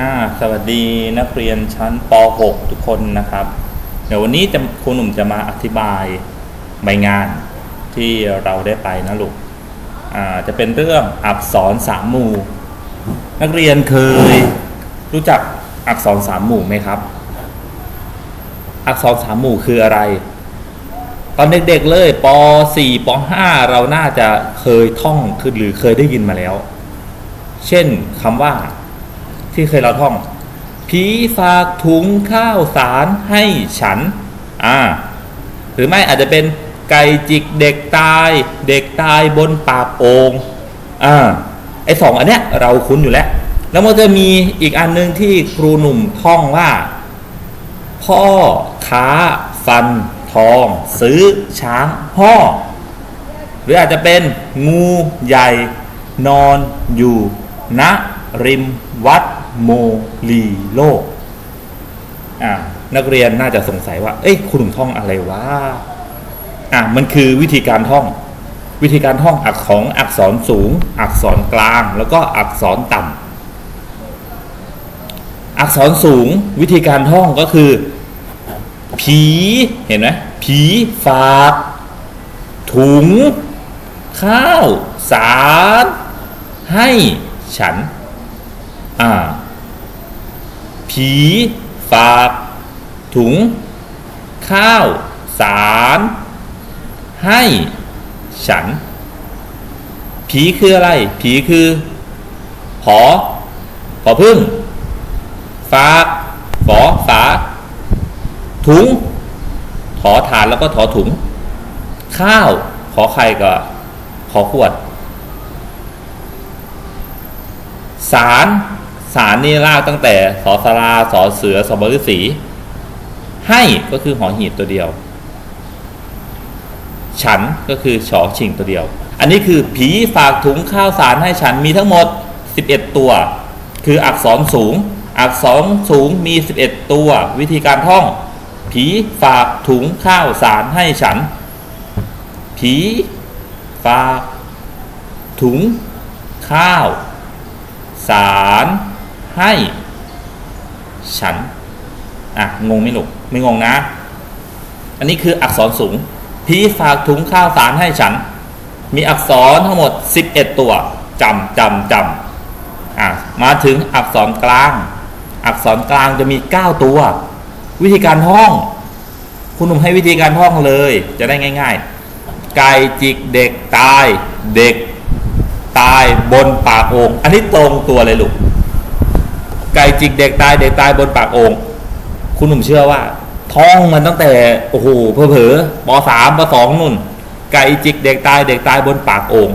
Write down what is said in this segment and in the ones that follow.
อ่าสวัสดีนักเรียนชั้นป .6 ทุกคนนะครับ เดี๋ยววันนี้จะครูหนุ่มจะมาอธิบายใบงานที่เราได้ไปนะลูกอ่าจะเป็นเรื่องอักษรสามหมู่ นักเรียนเคยรู้จักอักษรสามหมู่ไหมครับ อักษรสามหมู่คืออะไร ตอนเด็กๆเลยป .4 ป .5 เราน่าจะเคยท่องคือหรือเคยได้ยินมาแล้ว เช่นคำว่า ที่เคยเราท่อง ผีฝากถุงข้าวสารให้ฉัน อ่า หรือไม่อาจจะเป็นไก่จิกเด็กตาย เด็กตายบนปากโองอ่าไอสองอันเนี้ยเราคุ้นอยู่แล้ว แล้วมันจะมีอีกอันหนึงที่ครูหนุ่มท่องว่า พ่อค้าฟันทอง ซื้อช้างห่อ หรืออาจจะเป็นงูใหญ่นอนอยู่ณริมวัด โมลีโลอ่านักเรียนน่าจะสงสัยว่า เอ้ยคุณหนุ่มท่องอะไรวะอ่ามันคือวิธีการท่อง วิธีการท่องอักของอักษรสูง อักษรกลาง แล้วก็อักษรต่ำอักษรสูงวิธีการท่องก็คือ ผีเห็นไหมผีฝากถุง ข้าว สาร ให้ฉัน อ่า ผี ฝากถุง ข้าว สาร ให้ ฉัน ผีคืออะไร ผีคือผอผอพึ่ง ฝากฝอฝา ถุง ถอฐานแล้วก็ถอถุง ข้าว ขอไข่ก็ขอขวด สาร สารนี่ลากตั้งแต่สอสราสอเสือสบฤษีให้ก็คือหอหีบตัวเดียว ฉันก็คือชอชิงตัวเดียว อันนี้คือผีฝากถุงข้าวสารให้ฉันมีทั้งหมด 11 ตัว คืออักษรสูง อักษรสูงมี 11 ตัว วิธีการท่อง ผีฝากถุงข้าวสารให้ฉัน ผีฝากถุงข้าวสาร ให้ ฉัน อะ งงไหมลูกไม่งงนะ อันนี้คืออักษรสูงผีฝากถุงข้าวสารให้ฉัน มีอักษรทั้งหมด 11 ตัวจำจำจำอะ มาถึงอักษรกลาง อักษรกลางจะมี 9 ตัว วิธีการท่อง คุณหนุ่มให้วิธีการท่องเลย จะได้ง่าย ๆ ไก่จิกเด็กตาย เด็กตายบนปากโองอันนี้ตรงตัวเลยลูก ไก่จิกเด็กตายเด็กตายบนปากโองคุณหนุ่มเชื่อว่าท่องมันตั้งแต่โอ้โหเผลอๆปสามปสองนุ่น ไก่จิกเด็กตายเด็กตายบนปากโอง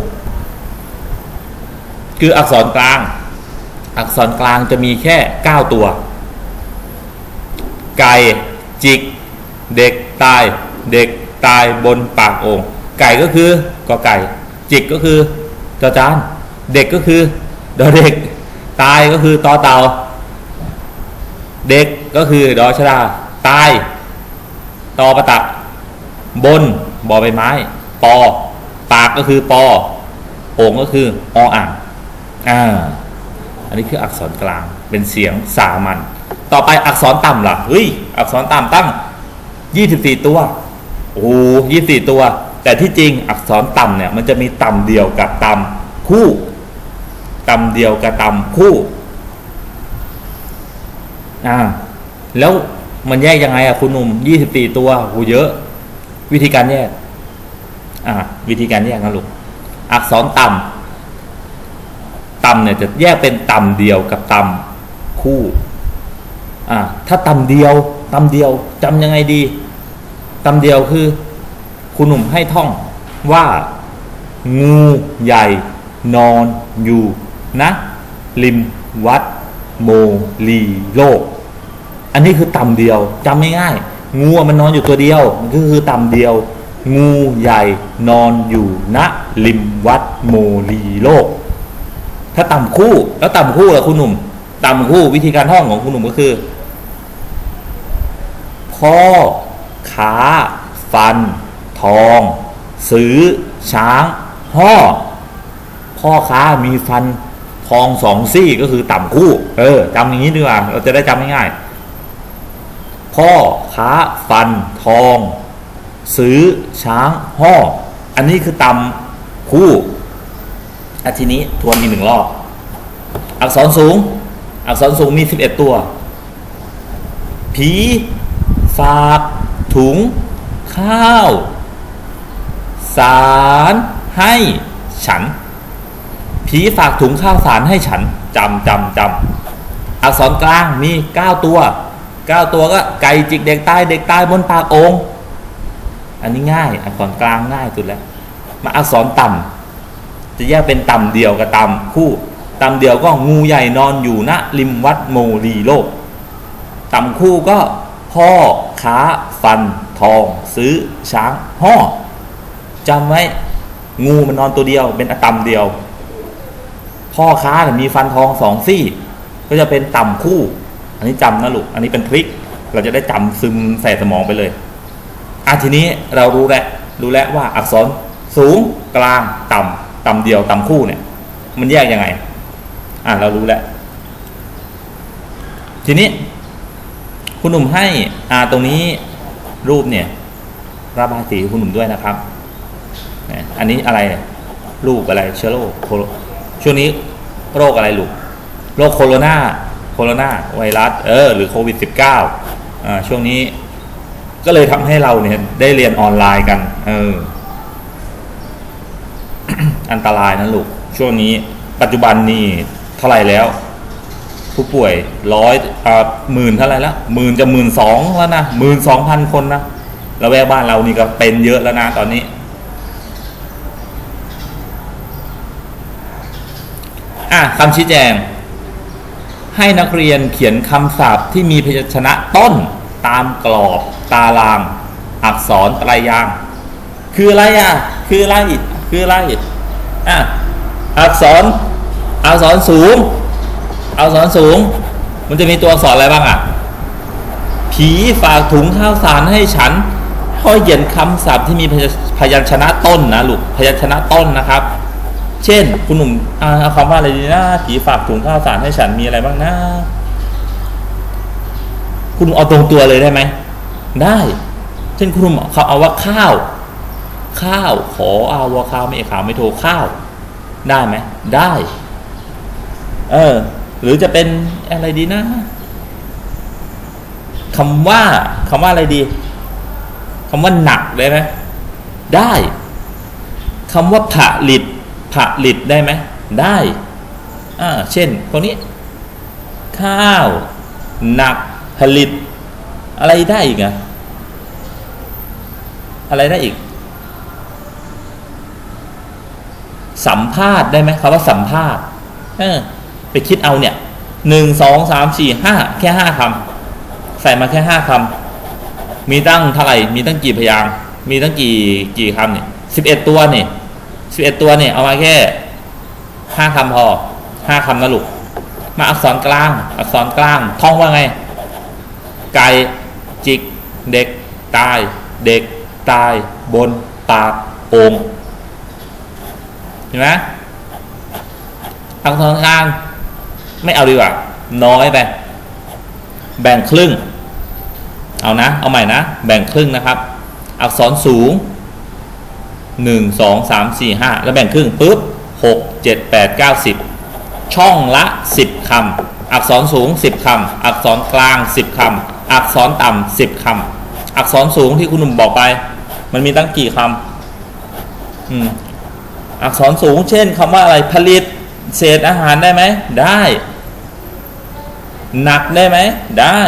คืออักษรกลาง อักษรกลางจะมีแค่9ตัว ไก่จิก เด็กตาย เด็กตายบนปากโองไก่ก็คือกอไก่ จิกก็คือจอจาน เด็กก็คือดอเด็ก ตายก็คือตอเต่า เด็กก็คือดอชดาตายตอประตัก บนบอใบไม้ ปอ ปากก็คือปอโอ่งก็คือออ่างอ่าอันนี้คืออักษรกลางเป็นเสียงสามัญต่อไปอักษรต่ำล่ะเฮ้ยอักษรต่ำตั้ง 24 ตัวโอ้ยี่สี่ตัว แต่ที่จริงอักษรต่ำเนี่ยมันจะมีต่ำเดียวกับต่ำคู่ต่ำเดียวกับต่ำคู่ อ่า แล้วมันแยกยังไงอะคุณหนุ่ม24ตัวโหเยอะ วิธีการแยก อ่า วิธีการแยกนะลูก อักษรต่ำต่ำเนี่ยจะแยกเป็นต่ำเดียวกับต่ำคู่ อ่า ถ้าต่ำเดียว ต่ำเดียวจำยังไงดี ต่ำเดียวคือ คุณหนุ่มให้ท่องว่างูใหญ่นอนอยู่นะริมวัด โมลีโลก อันนี้คือต่ำเดียวจำง่ายๆงูมันนอนอยู่ตัวเดียวมันก็คือต่ำเดียว งูใหญ่นอนอยู่ณริมวัดโมลีโลก ถ้าต่ำคู่แล้วต่ำคู่ล่ะคุณหนุ่มต่ำคู่วิธีการท่องของคุณหนุ่มก็คือพ่อค้าฟัน ทอง ซื้อ ช้าง ห่อ พ่อค้ามีฟัน ทองสองซี่ก็คือต่ำคู่ เออจำอย่างนี้ดีกว่าเราจะได้จำง่ายๆพ่อค้าฟัน ทอง ซื้อช้างห่ออันนี้คือต่ำคู่อาทีนี้ทวนอีกหนึ่งรอบ อักษรสูง อักษรสูงมีสิบเอ็ดตัว ผีฝากถุง ข้าว สารให้ฉัน ผีฝากถุงข้าวสารให้ฉันจำจำจำอักษรกลางมีเก้าตัวเก้าตัวก็ไก่จิกเด็กใตายเด็กใตายบนปากองค์อันนี้ง่าย อักษรกลางง่ายสุดแล้ว มาอักษรต่ำจะแยกเป็นต่ำเดียวกับต่ำคู่ ต่ำเดียวก็งูใหญ่นอนอยู่ณริมวัดโมลีโลก ต่ำคู่ก็พ่อค้าฟัน ทอง ซื้อช้างห่อจำไว้ งูมันนอนตัวเดียวเป็นอะต่ำเดียว พ่อค้าเนี่ยมีฟันทองสองซี่ ก็จะเป็นต่ำคู่ อันนี้จำนะลูก อันนี้เป็นทริค เราจะได้จำซึมใส่สมองไปเลยอะทีนี้เรารู้แล้วรู้แล้วว่าอักษรสูงกลางต่ำต่ำเดียวต่ำคู่เนี่ย มันแยกยังไง อะเรารู้แล้ว ทีนี้ คุณหนุ่มให้อ่าตรงนี้รูปเนี่ยระบายสีคุณหนุ่มด้วยนะครับเนี่ยอันนี้อะไรเนี่ยลูกอะไรเชื้อโรคโค ช่วงนี้โรคอะไรลูกโรคโคโรนาโคโรนาไวรัสเออหรือโควิด -19 อ่าช่วงนี้ก็เลยทำให้เราเนี่ยได้เรียนออนไลน์กัน เออ อันตรายนะลูก ช่วงนี้ปัจจุบันนี่เท่าไหร่แล้ว ผู้ป่วยร้อยอ่าหมื่นเท่าไหร่แล้วหมื่นจะหมื่นสองแล้วนะหมื่นสองพันคนนะแล้วแวกบ้านเรานี่ก็เป็นเยอะแล้วนะตอนนี้ อะคำชี้แจง ให้นักเรียนเขียนคำศัพท์ที่มีพยัญชนะต้นตามกรอบตาราง อักษรไตรยาง คืออะไรอะ คืออะไรคืออะไรอะอักษรอักษรสูงอักษรสูง มันจะมีตัวอักษรอะไรบ้างอะ ผีฝากถุงข้าวสารให้ฉันห้อยเขียนคำศัพท์ที่มีพยัญชนะต้นนะลูกพยัญชนะต้นนะครับ เช่น คุณหนุ่มเอาคำว่าอะไรดีนะผีฝากถุงข้าวสารให้ฉันมีอะไรบ้างนะ คุณหนุ่มเอาตรงตัวเลยได้ไหม ได้ เช่นคุณหนุ่มเขาเอาว่าข้าว ข้าว ขออาวาข้าวไม่เอขาวไม่โทรข้าว ได้ไหม ได้ เออ หรือจะเป็นอะไรดีนะคำว่าคำว่าอะไรดีคำว่าหนักได้ไหมได้คำว่าผลิต ผลิตได้ไหมได้อ่าเช่นคนนี้ ข้าว หนักผลิต อะไรได้อีกอะอะไรได้อีก สัมภาษณ์ได้ไหมคำว่าสัมภาษณ์เออไปคิดเอาเนี่ยหนึ่งสองสามสี่ห้าแค่ห้าคำใส่มาแค่ห้าคำมีตั้งเท่าไหร่มีตั้งกี่พยางมีตั้งกี่กี่คำเนี่ยสิบเอ็ดตัวเนี่ย สิบเอ็ดตัวเนี่ยเอามาแค่ห้าคำพอห้าคำนะลูกมาอักษรกลาง อักษรกลาง ท่องว่าไง ไก่จิก เด็ก ตาย เด็ก ตาย บน ปากโองเห็นไหมอักษรกลาง ไม่เอาดีกว่า น้อยไป แบ่งครึ่ง เอานะ เอาใหม่นะ แบ่งครึ่งนะครับ อักษรสูง หนึ่งสองสามสี่ห้าแล้วแบ่งครึ่งปุ๊บหกเจ็ดแปดเก้าสิบช่องละสิบคำอักษรสูงสิบคำอักษรกลางสิบคำอักษรต่ำสิบคำอักษรสูงที่คุณหนุ่มบอกไป มันมีตั้งกี่คำอืมอักษรสูง เช่นคำว่าอะไรผลิตเศษอาหารได้ไหมได้หนักได้ไหมได้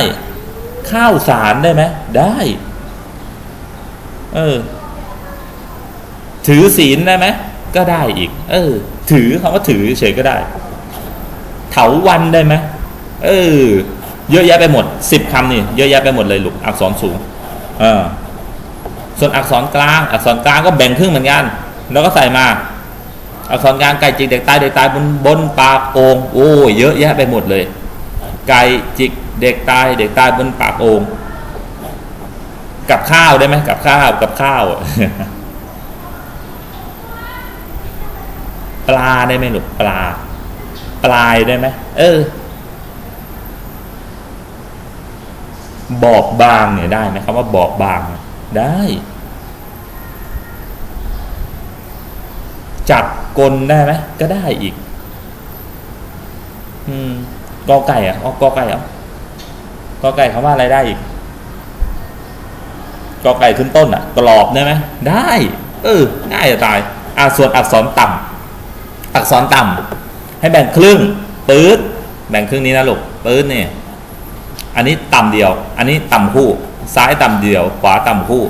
ข้าวสารได้ไหมได้ เออ ถือศีลได้ไหมก็ได้อีก เออ ถือคำว่าถือเฉยก็ได้ เถาวันได้ไหมเออ เยอะแยะไปหมดสิบคำนี่เยอะแยะไปหมดเลยลูกอักษรสูงเออส่วนอักษรกลาง อักษรกลางก็แบ่งครึ่งเหมือนกันแล้วก็ใส่มา อักษรกลางไก่จิกเด็กตายเด็กตายบนบนปากโองโอ้เยอะแยะไปหมดเลย ไก่จิกเด็กตาย เด็กตายบนปากโอ่งกับข้าวได้ไหมกับข้าวกับข้าว ปลาได้ไหมลูกปลา ปลายได้ไหมเออ บอบบางเนี่ยได้ไหมคำว่าบอบบางได้จับกลได้ไหมก็ได้อีก อืมกอไก่อะอ๋อกอไก่เหรอกอไก่คำว่าอะไรได้อีกกอไก่ขึ้นต้นอะกรอบได้ไหมได้ เออง่ายจะตาย อ่าส่วนอักษรต่ำ อักษรต่ำให้แบ่งครึ่งปื๊ดแบ่งครึ่งนี้นะลูกปื๊ดเนี่ยอันนี้ต่ำเดียว อันนี้ต่ำคู่ ซ้ายต่ำเดียว ขวาต่ำคู่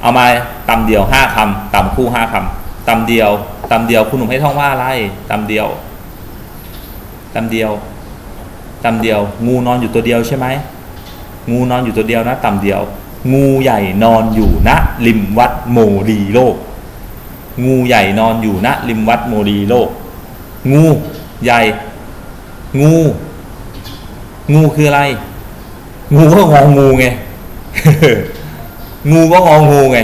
เอามาต่ำเดียวห้าคำต่ำคู่ห้าคำต่ำเดียวต่ำเดียวคุณหนุ่มให้ท่องว่าอะไรต่ำเดียวต่ำเดียวต่ำเดียว งูนอนอยู่ตัวเดียวใช่ไหมงูนอนอยู่ตัวเดียวนะ ต่ำเดียว งูใหญ่นอนอยู่ณริมวัดโมดีโลก งูใหญ่นอนอยู่ณริมวัดโมดีโลก งูใหญ่ งู งูคืออะไร งูก็งองูไง งูก็งองูไง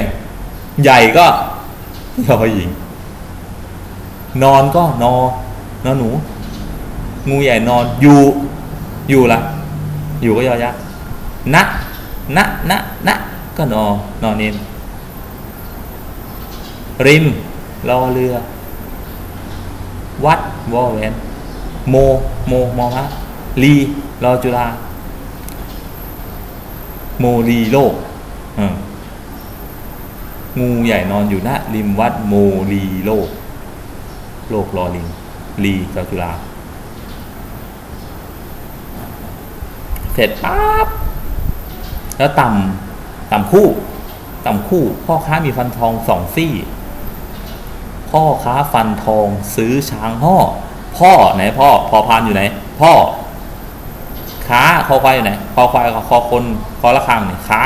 ใหญ่ก็ยอหญิง นอนก็นอนอนหนู งูใหญ่นอนอยู่ อยู่ละอยู่ก็ยอยักษ์นะนะนะนะก็นอนอนเนนริม รอเรือ วัดวอแหวนโม โมมอมะลีรอจุฬาโมลีโลกงูใหญ่นอนอยู่หน้าริมวัดโมลีโลก โลกรอลิงลีรอจุฬาเสร็จปั๊บแล้วต่ำต่ำคู่ ต่ำคู่พ่อค้ามีฟันทองสองซี่ พ่อค้าฟันทองซื้อช้างห่อพ่อไหนพ่อพอพานอยู่ไหน พ่อค้าคอควายอยู่ไหนคอควายคอคนคอละคังเนี่ยค้า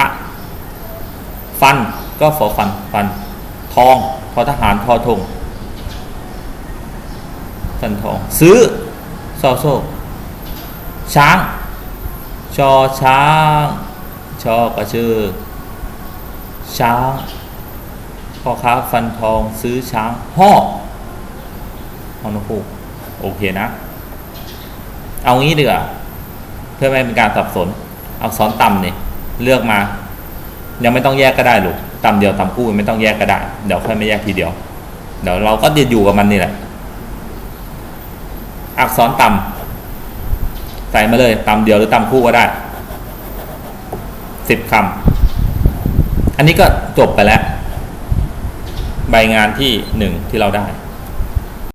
ฟันก็ฟอฟันฟัน ทองทอทหารทอทงฟันทอง ซื้อซอโซช้าง ชอช้าง ชอกระชื่อช้าง พ่อค้าฟันทองซื้อช้างห่อฮอนคูกโอเคนะ เอางี้ดีกว่าเพื่อไม่เป็นการสับสน เอักษรต่ำเนี่ยเลือกมา ยังไม่ต้องแยกก็ได้ลูกต่ำเดียวต่ำคู่ไม่ต้องแยกก็ได้ เดี๋ยวค่อยไม่แยกทีเดียว เดี๋ยวเราก็จะอยู่กับมันนี่แหละ อักษรต่ำใส่มาเลยต่ำเดียวหรือต่ำคู่ก็ได้สิบคำอันนี้ก็จบไปแล้ว ใบงานที่หนึ่งที่เราได้